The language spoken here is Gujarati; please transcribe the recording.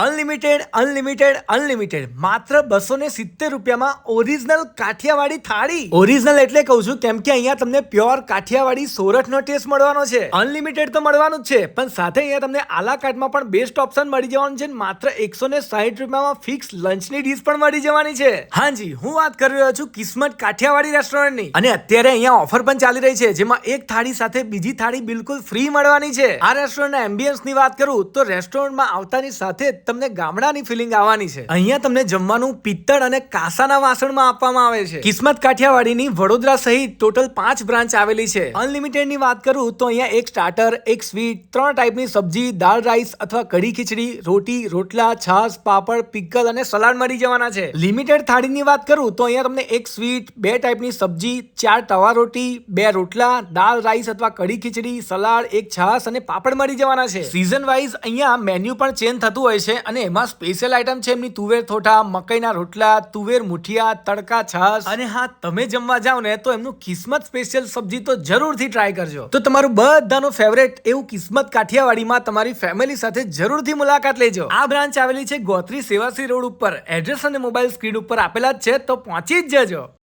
Unlimited unlimited unlimited. માત્ર બસો ને સિત્તેર રૂપિયામાં ઓરિજિનલ કાઠિયાવાડી થાળી. ઓરિજિનલ એટલે કહું છું, કેમ કે અહીંયા તમને પ્યોર કાઠિયાવાડી સોરઠનો ટેસ્ટ મળવાનો છે. અનલિમિટેડ તો મળવાનું જ છે, પણ સાથે અહીંયા તમને આલા કાર્ટમાં પણ બેસ્ટ ઓપ્શન મળી જવાનું છે માત્ર એકસો ને સાહીઠ રૂપિયામાં ફિક્સ લંચની ડીશ પણ મળી જવાની છે. હાજી હું વાત કરી રહ્યો છું કિસ્મત કાઠિયાવાડી રેસ્ટોરન્ટની અને અત્યારે અહીંયા ઓફર પણ ચાલી રહી છે, જેમાં એક થાળી સાથે બીજી થાળી બિલકુલ ફ્રી મળવાની છે. આ રેસ્ટોરન્ટના એમ્બિયન્સની વાત કરું તો રેસ્ટોરન્ટમાં આવતાની સાથે તમને ગામડાની ફિલિંગ આવવાની છે. અહીંયા તમને જમવાનું પિત્તળ અને કાસાના વાસણમાં આપવામાં આવે છે. કિસ્મત કાઠિયાવાડીની વડોદરા સહિત ટોટલ પાંચ બ્રાન્ચ આવેલી છે. અનલિમિટેડની વાત કરું તો અહીંયા એક સ્ટાર્ટર એક સ્વીટ ત્રણ ટાઈપની સબ્જી, દાળ રાઈસ અથવા કઢી ખીચડી, રોટી, રોટલા, છાશ, પાપડ પિકલ અને સલાડ મળી જવાના છે. લિમિટેડ થાળીની વાત કરું તો અહીંયા તમને એક સ્વીટ બે ટાઈપની સબ્જી, ચાર તવા રોટી, બે રોટલા, દાળ રાઈસ અથવા કઢી ખીચડી, સલાડ, એક છાશ અને પાપડ મળી જવાના છે. સીઝન વાઇઝ અહીંયા મેન્યુ પણ ચેન્જ થતું હોય છે અને એમાં સ્પેશિયલ આઈટમ છે એમની તુવેર થોઠા મકઈના રોટલા તુવેર મુઠિયા તડકા છાશ. અને હા તમે જમવા જાઓ ને તો એમનું કિસ્મત સ્પેશિયલ સબ્જી તો જરૂરથી ટ્રાય કરજો. તો તમારું બધાનું ફેવરેટ એવું કિસ્મત કાઠિયાવાડીમાં તમારી ફેમિલી સાથે જરૂરથી મુલાકાત લેજો. આ બ્રાન્ચ આવેલી છે ગોત્રી સેવાસી રોડ ઉપર. એડ્રેસ અને મોબાઈલ સ્ક્રીન ઉપર આપેલા જ છે તો પહોંચી જ જજો.